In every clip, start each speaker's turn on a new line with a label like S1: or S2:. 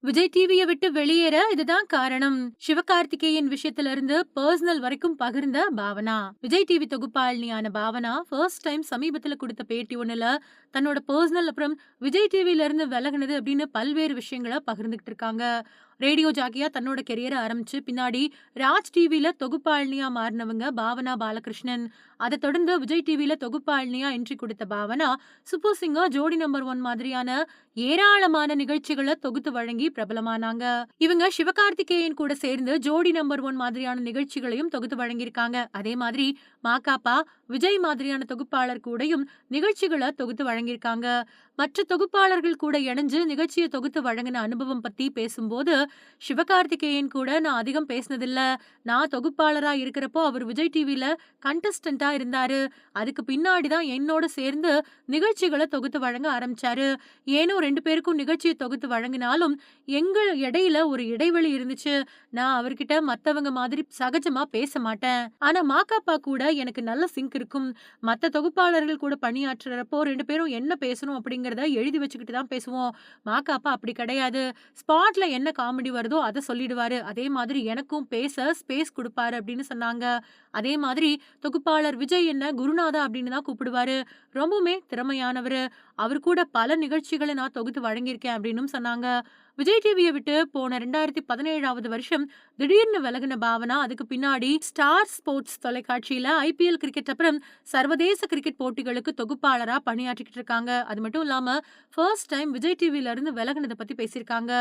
S1: விஜய் டிவிய விட்டு வெளியேற இதுதான் காரணம். சிவகார்த்திகேயன் விஷயத்துல இருந்து பர்சனல் வரைக்கும் பகிர்ந்த பாவனா. விஜய் டிவி தொகுப்பாளினியான பாவனா ஃபர்ஸ்ட் டைம் சமீபத்துல கொடுத்த பேட்டி ஒண்ணுல தன்னோட பர்சனல் அப்புறம் விஜய் டிவில இருந்து விலகுனது அப்படின்னு பல்வேறு விஷயங்களை பகிர்ந்துகிட்டு இருக்காங்க. ரேடியோ ஜாக்கியா தன்னோட கெரியரை ஆரம்பிச்சு பின்னாடி ராஜ் டிவில தொகுப்பாளினியா மாறினவங்க பாவனா பாலகிருஷ்ணன். அதை தொடர்ந்து விஜய் டிவில தொகுப்பாளினியா என்ட்ரி கொடுத்த Bhavana super singer Jodi number one மாதிரியான ஏராளமான நிகழ்ச்சிகளை தொகுத்து வழங்கி பிரபலமானாங்க. இவங்க சிவகார்த்திகேயன் கூட சேர்ந்து ஜோடி நம்பர் ஒன் மாதிரியான நிகழ்ச்சிகளையும் தொகுத்து வழங்கியிருக்காங்க. அதே மாதிரி மாகாப்பா விஜய் மாதிரியான தொகுப்பாளர் கூடயும் நிகழ்ச்சிகளை தொகுத்து வழங்கியிருக்காங்க. மற்ற தொகுப்பாளர்கள் கூட இணைஞ்சு நிகழ்ச்சியை தொகுத்து வழங்கின அனுபவம் பத்தி பேசும்போது சிவகார்த்திகேயன் கூட நான் அதிகம் பேசினதில்ல. நான் தொகுப்பாளரா இருக்கிறப்போ அவர் விஜய் டிவியில கண்டஸ்டண்டா இருந்தாரு. அதுக்கு பின்னாடி தான் என்னோட சேர்ந்து நிகழ்ச்சிகளை தொகுத்து வழங்க ஆரம்பிச்சாரு. ஏனோ ரெண்டு பேருக்கும் நிகழ்ச்சியை தொகுத்து வழங்கினாலும் எங்கள் இடையில ஒரு இடைவெளி இருந்துச்சு. நான் அவர்கிட்ட மத்தவங்க மாதிரி சகஜமா பேச மாட்டேன். ஆனா மாக்காப்பா கூட எனக்கு நல்ல சிங்க் இருக்கும். மத்த தொகுப்பாளர்கள் கூட பணியாற்றுறப்போ ரெண்டு பேரும் என்ன பேசணும் அப்படிங்கறத எழுதி வச்சுக்கிட்டு தான் பேசுவோம். மாக்காப்பா அப்படி கிடையாது. ஸ்பாட்ல என்ன காமெடி வருதோ அதை சொல்லிடுவாரு. அதே மாதிரி எனக்கும் பேச ஸ்பேஸ் கொடுப்பாரு அப்படின்னு சொன்னாங்க. அதே மாதிரி தொகுப்பாளர் விஜய் என்ன குருநாதா அப்படின்னு தான் கூப்பிடுவாரு. ரொம்பவுமே திறமையானவர். அவர் கூட பல நிகழ்ச்சிகளை நான் தொகுத்து வழங்கியிருக்கேன் அப்படின்னும் சொன்னாங்க. விஜய் டிவியை விட்டு போன ரெண்டாயிரத்தி பதினேழாவது வருஷம் திடீர்னு விலகின பாவனா அதுக்கு பின்னாடி ஸ்டார் ஸ்போர்ட்ஸ் தொலைக்காட்சியில ஐபிஎல் கிரிக்கெட் அப்புறம் சர்வதேச கிரிக்கெட் போட்டிகளுக்கு தொகுப்பாளரா பணியாற்றிக்கிட்டு இருக்காங்க. அது மட்டும் இல்லாம ஃபர்ஸ்ட் டைம் விஜய் டிவில இருந்து விலகினதை பத்தி பேசியிருக்காங்க.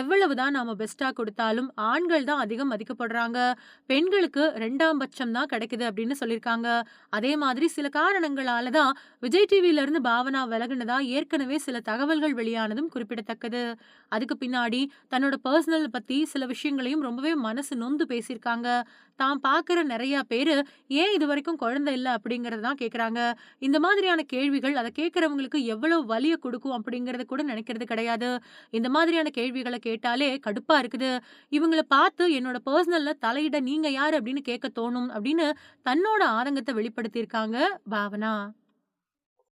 S1: எவ்வளவுதான் நாம பெஸ்டா கொடுத்தாலும் ஆண்கள் தான் அதிகம் மதிக்கப்படுறாங்க. பெண்களுக்கு ரெண்டாம் பட்சம் தான் கிடைக்குது அப்படின்னு சொல்லியிருக்காங்க. அதே மாதிரி சில காரணங்களால தான் விஜய் டிவில இருந்து பாவனா விலகினதா ஏற்கனவே சில தகவல்கள் வெளியானதும் குறிப்பிடத்தக்கது. அதுக்கு பின்னாடி தன்னோட பர்சனல் பத்தி சில விஷயங்களையும் ரொம்பவே மனசு நொந்து பேசியிருக்காங்க. தான் பார்க்குற நிறைய பேரு ஏன் இது வரைக்கும் குழந்தை இல்லை? அப்படிங்கறத தான் கேட்குறாங்க இந்த மாதிரியான கேள்விகள் அதை கேட்குறவங்களுக்கு எவ்வளவு வலிய கொடுக்கும் அப்படிங்கறத கூட நினைக்கிறது கிடையாது. இந்த மாதிரியான கேள்விகளை கேட்டாலே கடுப்பா இருக்குது. இவங்கள பார்த்து என்னோட பர்சனல்ல தலையிட நீங்க யாரு அப்படின்னு கேட்க தோணும் அப்படின்னு தன்னோட ஆதங்கத்தை வெளிப்படுத்தியிருக்காங்க பாவனா.